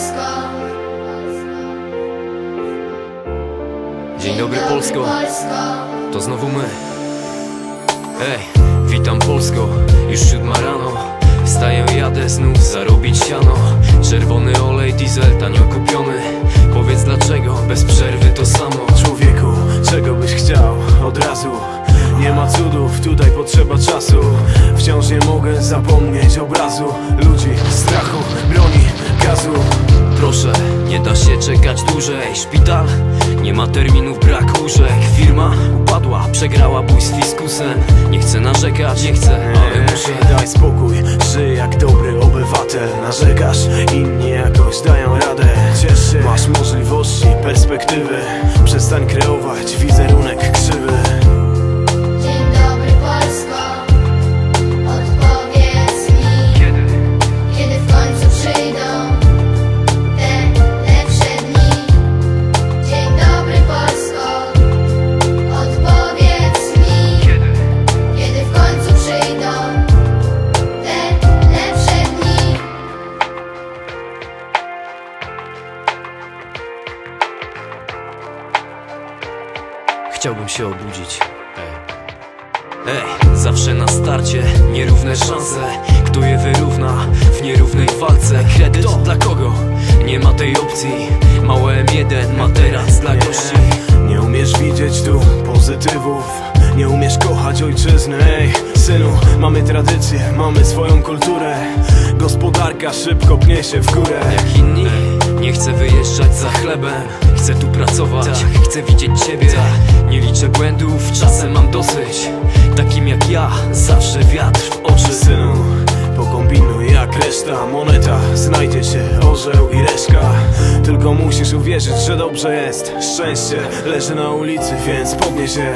Polsko. Dzień dobry Polsko, Polsko. to znowu my. Ej, witam Polsko, już siódma rano. Wstaję, jadę znów zarobić siano. Czerwony olej, diesel tanio kupiony. Powiedz dlaczego, bez przerwy to samo. Człowieku, czego byś chciał? Od razu? Nie ma cudów, tutaj potrzeba czasu. Wciąż nie mogę zapomnieć obrazu. Ludzi, strachu, broni, gazu Proszę, nie da się czekać dłużej. Szpital, nie ma terminów, brak łóżek. Firma upadła, przegrała bój z fiskusem. Nie chcę narzekać, nie chcę, ale muszę. Daj spokój, żyj jak dobry obywatel. Narzekasz, inni jakoś dają radę. Ciesz się, masz możliwości, Chciałbym się obudzić. Ej, zawsze na starcie nierówne szanse. Kto je wyrówna w nierównej walce? Kredyt dla kogo? Nie ma tej opcji. Małe M1, materac dla gości. Nie umiesz widzieć tu pozytywów. Nie umiesz kochać ojczyzny. Ej, synu, mamy tradycję, mamy swoją kulturę. Gospodarka szybko pnie się w górę. Jak inni? Nie chcę wyjeżdżać za chlebem. Chcę tu pracować, chcę widzieć ciebie. Nie liczę błędów, czasem mam dosyć. Takim jak ja, zawsze wiatr w oczy. Synu, pokombinuj jak reszta. Moneta, znajdzie się orzeł i reszka. Tylko musisz uwierzyć, że dobrze jest. Szczęście leży na ulicy, więc podnieś się